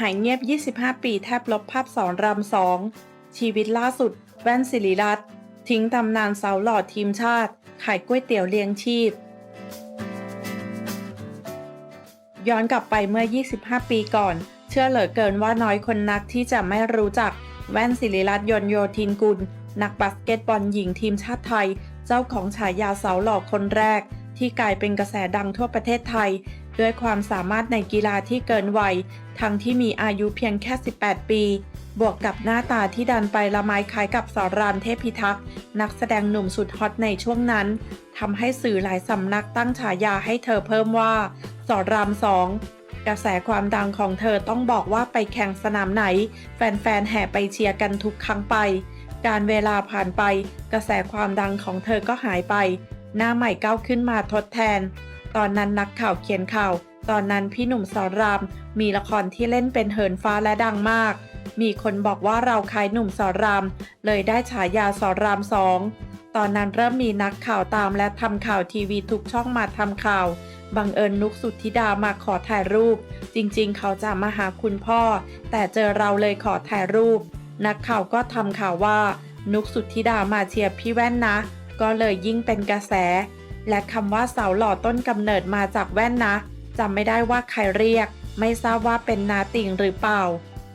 หายเงียบ 25 ปีแทบลบภาพสอนรามสอง ชีวิตล่าสุด แว่นศิริรัตน์ทิ้งตำนานสาวหล่อทีมชาติ ขายก๋วยเตี๋ยวเลี้ยงชีพ ย้อนกลับไปเมื่อ 25 ปีก่อน เชื่อเหลือเกินว่าน้อยคนนักที่จะไม่รู้จัก แว่นศิริรัตน์ยนโยธินกุล นักบาสเกตบอลหญิงทีมชาติไทย เจ้าของฉายาสาวหล่อคนแรก ที่กลายเป็นกระแสดังทั่วประเทศไทย ด้วยความสามารถในกีฬาที่เกินวัย ทั้งที่มีอายุเพียงแค่ 18 ปี บวกกับหน้าตาที่ดันไปละไม้คล้ายกับสอนรามเทพิทักษ์นักแสดงหนุ่มสุดฮอตในช่วงนั้นทำให้สื่อหลายสำนักตั้งฉายาให้เธอเพิ่มว่าสอนรามสองกระแสความดังของเธอต้องบอกว่าไปแข่งสนามไหน แฟนๆแห่ไปเชียร์กันทุกครั้งไป การเวลาผ่านไป กระแสความดังของเธอก็หายไป หน้าใหม่ก้าวขึ้นมาทดแทน ตอนนั้นนักข่าวเขียนข่าว ตอนนั้นพี่หนุ่มสอนราม มีละครที่เล่นเป็นเหินฟ้าและดังมาก มีคนบอกว่าเราคล้ายหนุ่มสอนราม เลยได้ฉายาสอนรามสอง ตอนนั้นเริ่มมีนักข่าวตามและทำข่าวทีวีทุกช่องมาทำข่าวบังเอิญนุกสุทธิดามาขอถ่ายรูป จริงๆ เขาจะมาหาคุณพ่อ แต่เจอเราเลยขอถ่ายรูป นักข่าวก็ทำข่าวว่า นุกสุทธิดามาเชียร์พี่แว่นนะ ก็เลยยิ่งเป็นกระแส และคำว่าเสาหล่อต้นกำเนิดมาจากแว่นนะจำไม่ได้ว่าใครเรียก ไม่ทราบว่าเป็นนาติงหรือเปล่า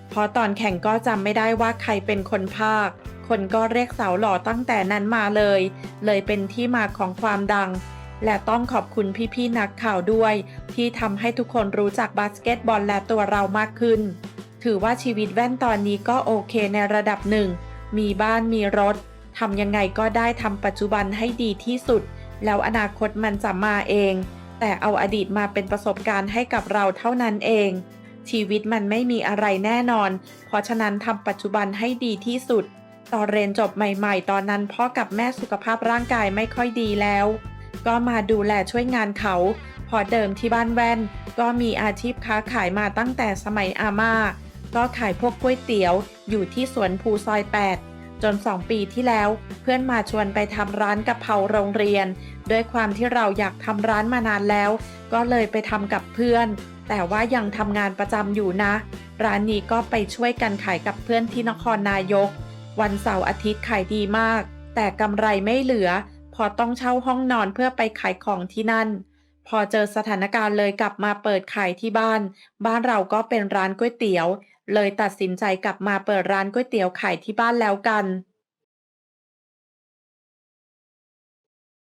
เพราะตอนแข่งก็จำไม่ได้ว่าใครเป็นคนภาค คนก็เรียกเสาหล่อตั้งแต่นั้นมาเลย เลยเป็นที่มาของความดัง และต้องขอบคุณพี่ๆนักข่าวด้วย ที่ทำให้ทุกคนรู้จักบาสเกตบอลและตัวเรามากขึ้น ถือว่าชีวิตแว่นตอนนี้ก็โอเคในระดับหนึ่ง มีบ้านมีรถ ทำยังไงก็ได้ทำปัจจุบันให้ดีที่สุด แล้วอนาคตมันจะมาเอง แต่เอาอดีตมาเป็นประสบการณ์ให้กับเราเท่านั้นเอง ชีวิตมันไม่มีอะไรแน่นอน เพราะฉะนั้นทำปัจจุบันให้ดีที่สุด ตอนเรียนจบใหม่ ๆ ตอนนั้นพ่อกับแม่สุขภาพร่างกายไม่ค่อยดีแล้ว ก็มาดูแลช่วยงานเขา พอเดิมที่บ้านแว่น ก็มีอาชีพค้าขายมาตั้งแต่สมัยอาม่าก็ขายพวกก๋วยเตี๋ยว อยู่ที่สวนภูซอย 8 จน 2 ปีที่แล้ว เพื่อนมาชวนไปทำร้านกะเพราโรงเรียน ด้วยความที่เราอยากทำร้านมานานแล้ว ก็เลยไปทำกับเพื่อน แต่ว่ายังทำงานประจำอยู่นะ ร้านนี้ก็ไปช่วยกันขายกับเพื่อนที่นครนายก วันเสาร์อาทิตย์ขายดีมาก แต่กำไรไม่เหลือ พอต้องเช่าห้องนอนเพื่อไปขายของที่นั่น พอเจอสถานการณ์เลยกลับมาเปิดขายที่บ้าน บ้านเราก็เป็นร้านก๋วยเตี๋ยว เลยตัดสินใจกลับมาเปิดร้านก๋วยเตี๋ยวขายที่บ้านแล้วกัน